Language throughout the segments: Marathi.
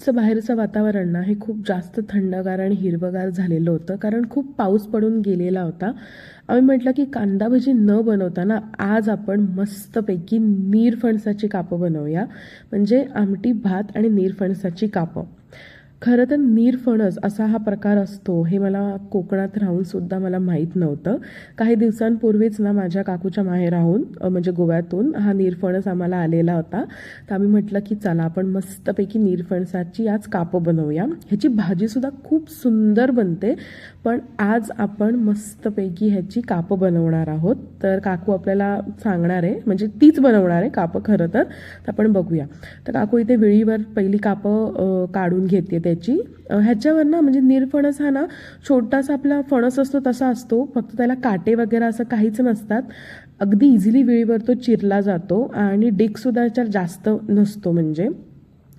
आजचं बाहेरचं वातावरण ना हे खूप जास्त थंडगार आणि हिरवगार झालेलं होतं. कारण खूप पाऊस पडून गेलेला होता. आम्ही म्हटलं की कांदा भजी न बनवताना आज आपण मस्तपैकी नीरफणसाची कापं बनवूया. म्हणजे आमटी भात आणि नीरफणसाची कापं. खरं तर निरफणस असा हा प्रकार असतो हे मला कोकणात राहून सुद्धा मला माहीत नव्हतं. काही दिवसांपूर्वीच ना माझ्या काकूच्या माहेराहून राहून म्हणजे गोव्यातून हा निरफणस आम्हाला आलेला होता. तर आम्ही म्हटलं की चला आपण मस्तपैकी निरफणसाची आज कापं बनवूया. ह्याची भाजीसुद्धा खूप सुंदर बनते पण आज आपण मस्तपैकी ह्याची कापं बनवणार आहोत. तर काकू आपल्याला सांगणार आहे म्हणजे तीच बनवणार आहे कापं खरं तर. आपण बघूया. तर काकू इथे वेळीवर पहिली कापं काढून घेते. त्याची. ह्याच्यावर ना म्हणजे निरफणस हा ना छोटासा आपला फणस असतो तसा असतो. फक्त त्याला काटे वगैरे असं काहीच नसतात. अगदी इझिली विळीवर तो चिरला जातो आणि डिकसुद्धा याच्यात जास्त नसतो म्हणजे.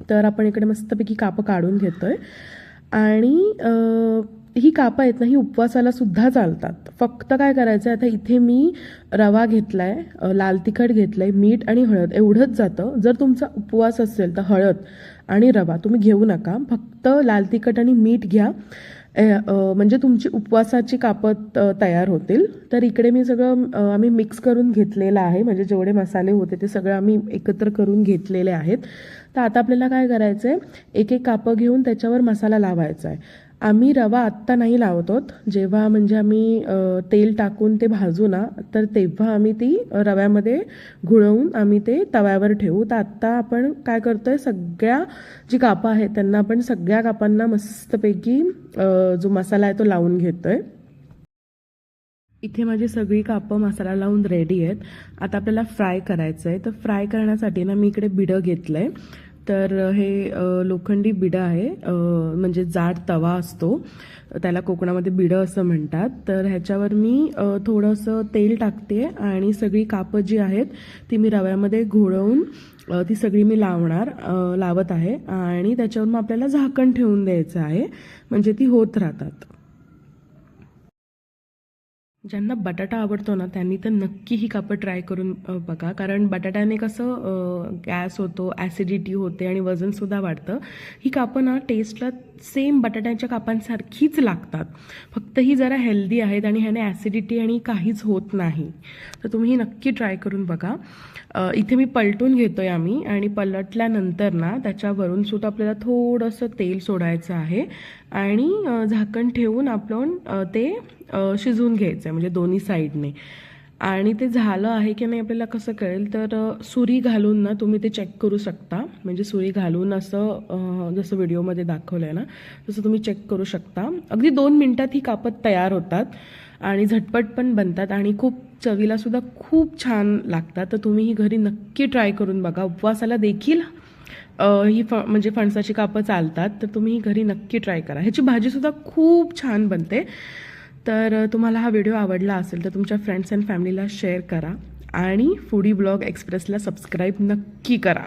तर आपण इकडे मस्तपैकी कापं काढून घेतोय. आणि ही कापं आहेत ना ही उपवासाला सुद्धा चालतात. फक्त काय करायचं आहे आता इथे मी रवा घेतलाय आहे लाल तिखट घेतलंय मीठ आणि हळद एवढंच जातं. जर तुमचा उपवास असेल तर हळद आणि रवा तुम्ही घेऊ नका. फक्त लाल तिखट आणि मीठ घ्या. म्हणजे तुमची उपवासाची कापत तयार होतील. तर इकडे मी सगळं आम्ही मिक्स करून घेतलेलं आहे. म्हणजे जेवढे मसाले होते ते सगळं आम्ही एकत्र करून घेतलेले आहेत. तर आता आपल्याला काय करायचं आहे एक एक कापं घेऊन त्याच्यावर मसाला लावायचा आहे आम्ही रवा आत्ता नाही लावतोत जेव्हा म्हणजे आम्ही तेल टाकून ते भाजू ना तर तेव्हा आम्ही ती रव्यामध्ये घुळवून आम्ही ते तव्यावर ठेवू. तर आत्ता आपण काय करतोय सगळ्या जी कापं आहेत त्यांना आपण सगळ्या कापांना मस्तपैकी जो मसाला आहे तो लावून घेतोय. इथे माझी सगळी कापं मसाला लावून रेडी आहेत. आता आपल्याला फ्राय करायचं आहे तर फ्राय करण्यासाठी ना मी इकडे बिडं घेतलं आहे तर हे लोखंडी बिडं आहे. म्हणजे जाड तवा असतो. त्याला कोकणामध्ये बिडं असं म्हणतात. तर ह्याच्यावर मी थोडंसं तेल टाकते आणि सगळी कापं जी आहेत ती मी रव्यामध्ये घोळवून ती सगळी मी लावणार लावत आहे. आणि त्याच्यावर मग आपल्याला झाकण ठेवून द्यायचं आहे. म्हणजे ती होत राहतात. ज्यांना बटाटा आवडतो ना त्यांनी तर नक्की ही कापं ट्राय करून बघा. कारण बटाट्याने कसं गॅस होतो ॲसिडिटी होते आणि वजनसुद्धा वाढतं. ही कापं ना टेस्टला सेम बटाट्याच्या कापांसारखीच लागतात. फक्त ही जरा हेल्दी आहेत आणि ह्याने ॲसिडिटी आणि काहीच होत नाही. तर तुम्ही ही नक्की ट्राय करून बघा. इथे मी पलटून घेतो आहे आम्ही आणि पलटल्यानंतर ना त्याच्यावरून सुद्धा आपल्याला थोडंसं तेल सोडायचं आहे. आणि झाकण ठेवून आपण ते शिजवून घ्यायचं आहे म्हणजे दोन्ही साईडने. आणि ते झालं आहे की नाही आपल्याला कसं कळेल तर सुरी घालून ना तुम्ही ते चेक करू शकता. म्हणजे सुरी घालून असं जसं व्हिडिओमध्ये दाखवलं आहे ना तसं तुम्ही चेक करू शकता. अगदी दोन मिनटात ही कापत तयार होतात आणि झटपट पण बनतात आणि खूप चवीलासुद्धा खूप छान लागतात. तर तुम्ही ही घरी नक्की ट्राय करून बघा. उपवासाला देखील ही फ म्हणजे फणसाची कापं चालतात. तर तुम्ही ही घरी नक्की ट्राय करा. ह्याची भाजीसुद्धा खूप छान बनते. तर तुम्हाला हा व्हिडिओ आवडला असेल तर तुमच्या फ्रेंड्स अँड फॅमिलीला शेअर करा आणि फूडी ब्लॉग एक्सप्रेसला सबस्क्राईब नक्की करा.